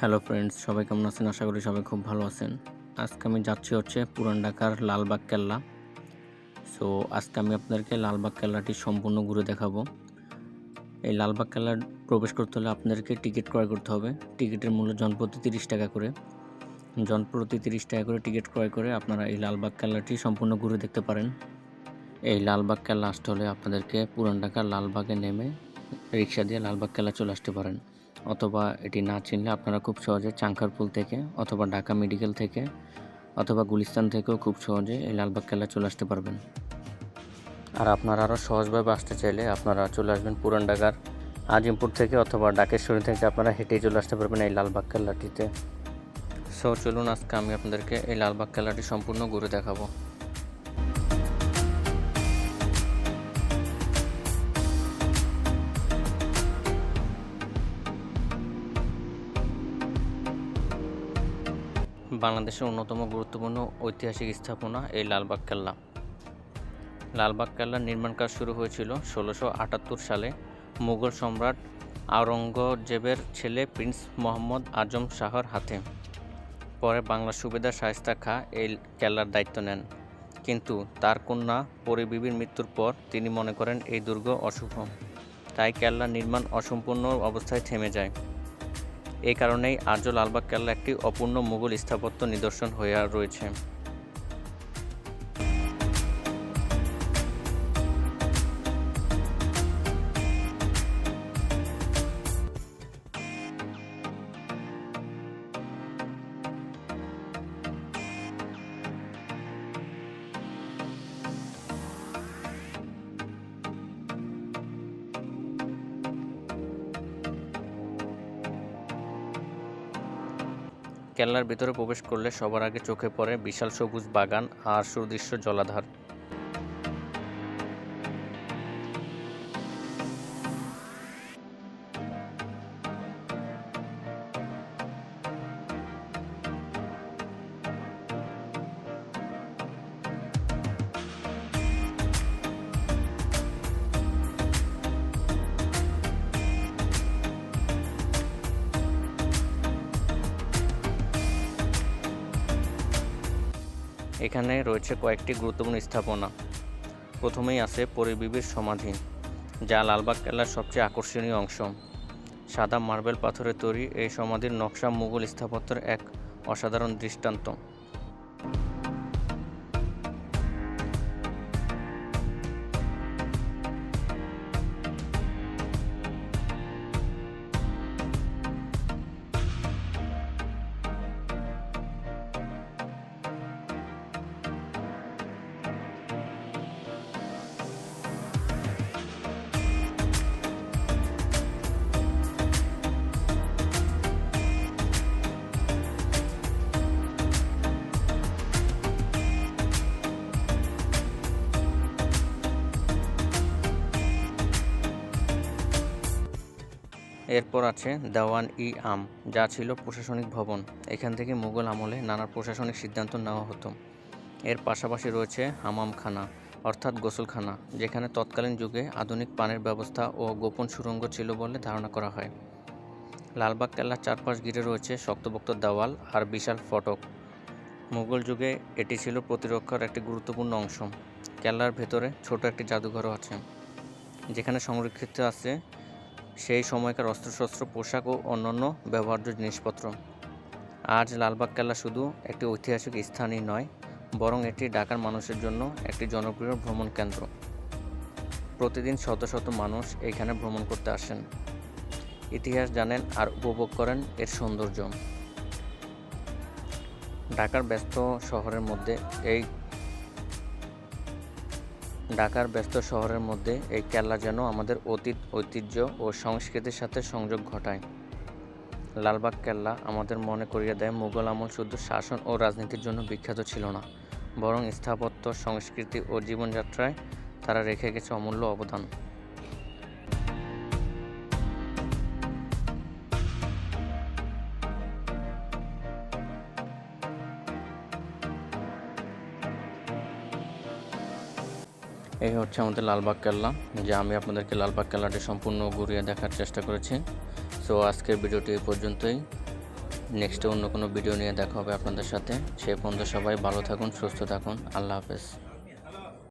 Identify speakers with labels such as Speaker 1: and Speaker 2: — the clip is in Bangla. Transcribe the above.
Speaker 1: হ্যালো ফ্রেন্ডস, সবাই কেমন আছেন? আশা করি সবাই খুব ভালো আছেন। আজকে আমি যাচ্ছি হচ্ছে পুরান ঢাকার লালবাগ কেল্লা। সো আজকে আমি আপনাদেরকে লালবাগ কেল্লাটি সম্পূর্ণ ঘুরে দেখাবো। এই লালবাগ কেল্লা প্রবেশ করতে হলে আপনাদেরকে টিকিট ক্রয় করতে হবে। টিকিটের মূল্য জনপ্রতি তিরিশ টাকা করে। জনপ্রতি তিরিশ টাকা করে টিকিট ক্রয় করে আপনারা এই লালবাগ কেল্লাটি সম্পূর্ণ ঘুরে দেখতে পারেন। এই লালবাগ কেল্লা আসতে হলে আপনাদেরকে পুরান ঢাকার লালবাগে নেমে রিক্সা দিয়ে লালবাগ কেল্লা চলে আসতে পারেন। অথবা এটি না চিনলে আপনারা খুব সহজে চাঙ্কারপুল থেকে অথবা ঢাকা মেডিকেল থেকে অথবা গুলিস্তান থেকেও খুব সহজে এই লালবাগ কেল্লা চলে আসতে পারবেন। আর আপনারা আরও সহজভাবে আসতে চাইলে আপনারা চলে আসবেন পুরান ঢাকার আজিমপুর থেকে অথবা ডাকেশ্বরী থেকে আপনারা হেঁটেই চলে আসতে পারবেন এই লালবাগ কেল্লাটিতে। সো চলুন আজকে আমি আপনাদেরকে এই লালবাগ কেল্লাটি সম্পূর্ণ ঘুরে দেখাবো। বাংলাদেশের অন্যতম গুরুত্বপূর্ণ ঐতিহাসিক স্থাপনা এই লালবাগ কেল্লা। লালবাগ কেল্লার নির্মাণ কাজ শুরু হয়েছিল ষোলোশো আটাত্তর সালে। মুঘল সম্রাট আওরঙ্গজেবের ছেলে প্রিন্স মোহাম্মদ আজম শাহর হাতে। পরে বাংলার সুবেদার শায়েস্তা খাঁ এই কেল্লার দায়িত্ব নেন। কিন্তু তার কন্যা পরিবিবির মৃত্যুর পর তিনি মনে করেন এই দুর্গ অশুভ। তাই কেল্লার নির্মাণ অসম্পূর্ণ অবস্থায় থেমে যায়। এই কারণেই আর্য লালবাগ কেল্লা একটি অপূর্ণ মুঘল স্থাপত্য নিদর্শন হয়ে রয়েছে। কেল্লার ভিতরে প্রবেশ করলে সবার আগে চোখে পড়ে বিশাল সবুজ বাগান আর সুদৃশ্য জলাধার। এখানে রয়েছে কয়েকটি গুরুত্বপূর্ণ স্থাপনা। প্রথমেই আছে পরিবিবির সমাধি, যা লালবাগ কেল্লার সবচেয়ে আকর্ষণীয় অংশ। সাদা মার্বেল পাথরের তৈরি এই সমাধির নকশা মুঘল স্থাপত্যের এক অসাধারণ দৃষ্টান্ত। এরপর আছে দেওয়ান ই আম, যা ছিল প্রশাসনিক ভবন। এখান থেকে মুঘল আমলে নানা প্রশাসনিক সিদ্ধান্ত নেওয়া হতো। এর পাশাপাশি রয়েছে হামামখানা, অর্থাৎ গোসলখানা, যেখানে তৎকালীন যুগে আধুনিক পানির ব্যবস্থা ও গোপন সুড়ঙ্গ ছিল বলে ধারণা করা হয়। লালবাগ কেল্লার চারপাশ ঘিরে রয়েছে শক্তপোক্ত দেওয়াল আর বিশাল ফটক। মুঘল যুগে এটি ছিল প্রতিরক্ষার একটি গুরুত্বপূর্ণ অংশ। কেল্লার ভেতরে ছোট একটি জাদুঘরও আছে, যেখানে সংরক্ষিত আছে সেই সময়কার অস্ত্রশস্ত্র, পোশাক ও অন্যান্য ব্যবহার্য জিনিসপত্র। আজ লালবাগ কেল্লা শুধু একটি ঐতিহাসিক স্থানই নয়, বরং এটি ঢাকার মানুষের জন্য একটি জনপ্রিয় ভ্রমণ কেন্দ্র। প্রতিদিন শত শত মানুষ এখানে ভ্রমণ করতে আসেন। ইতিহাস জানেন আর উপভোগ করেন এর সৌন্দর্য। ঢাকার ব্যস্ত শহরের মধ্যে এই ঢাকার ব্যস্ত শহরের মধ্যে এই কেল্লা যেন আমাদের অতীত, ঐতিহ্য ও সংস্কৃতির সাথে সংযোগ ঘটায়। লালবাগ কেল্লা আমাদের মনে করিয়ে দেয়, মুঘল আমল শুধু শাসন ও রাজনীতির জন্য বিখ্যাত ছিল না, বরং স্থাপত্য, সংস্কৃতি ও জীবনযাত্রায় তারা রেখে গেছে অমূল্য অবদান। এই হচ্ছে আমাদের লালবাগ কেল্লা, যে আমি আপনাদেরকে লালবাগ কেল্লাটি সম্পূর্ণ ঘুরিয়ে দেখার চেষ্টা করেছি। সো আজকের ভিডিওটি এই পর্যন্তই। নেক্সটে অন্য কোনো ভিডিও নিয়ে দেখা হবে আপনাদের সাথে। সে পর্যন্ত সবাই ভালো থাকুন, সুস্থ থাকুন। আল্লাহ হাফেজ।